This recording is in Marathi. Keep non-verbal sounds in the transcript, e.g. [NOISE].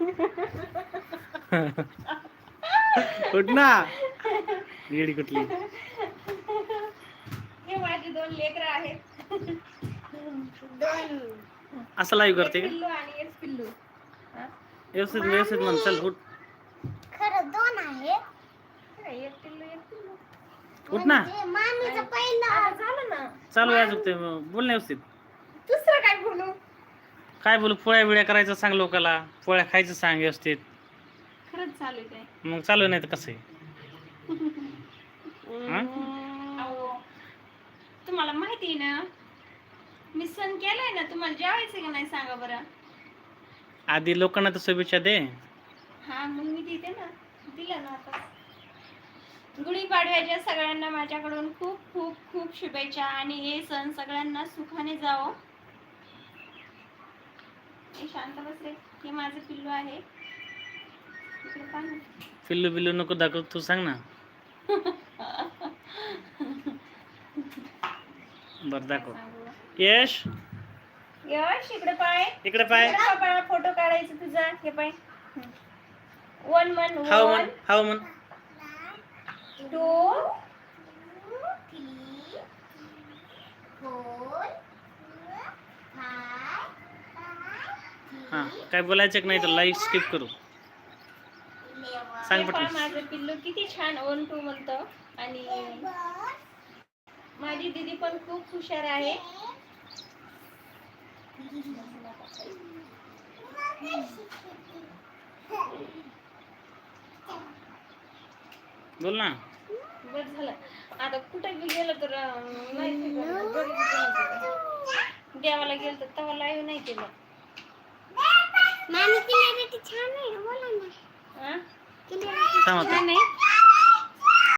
[LAUGHS] उठ ना. येडी कुठली? हे माझे दोन लेकर आहेत. दोन. असं लाईव्ह करते का? पिल्लू आणि एक पिल्लू. हा? व्यवस्थित व्यवस्थित म्हण चल उठ. खरं दोन आहे. एक पिल्लू एक पिल्लू. उठ ना. म्हणजे मामीचं पहिलं. आता झालं ना. चालू आहे अजून ते बोल ना व्यवस्थित. काय बोलू पोळ्या बिळ्या करायचं सांग लोकाला. पोळ्या खायचं सांग व्यवस्थित. खरंच चालू आहे काय? मग चालू नाही तर कसं आहे? हा? अहो, तुम्हाला माहिती आहे ना मी सण केलाय ना तुम्हाला जेवायचं का नाही सांगा बरं? आधी लोकांना तर शुभेच्छा दे. हा मग मी देते ना. दिलं ना आता. गुढीपाडव्याच्या सगळ्यांना माझ्याकडून खूप खूप खूप शुभेच्छा आणि हे सण सगळ्यांना सुखाने जावो. हे शांत बस रे हे माझं पिल्लू आहे. इकडे पाहा ना. पिल्लू बिल्लू नको दाखव तू सांग ना. बर दाखव. सांगू. यश? यश इकडे पाय. इकडे पाय. फोटो काढायचा तुझा. हे पाय. वन मन हाव वन. म्हण हाव म्हण. टू हा काय बोलायचं की नाही तर लाईव्ह स्किप करू. सांग पहा पटकन. माझं पिल्लू किती छान वन टू म्हणतो. आणि माझी दीदी पण खूप हुशार आहे. बोल ना. बस झालं. आता कुठे बी गेलं तर अं, नाही ते करणार. घरी बी कोणाचं नाही. देवाला गेलं तर तेव्हा लाईव्ह नाही केलं मामी किनारी छान आहे बोला ना हा? किनारी थांब आता छान आहे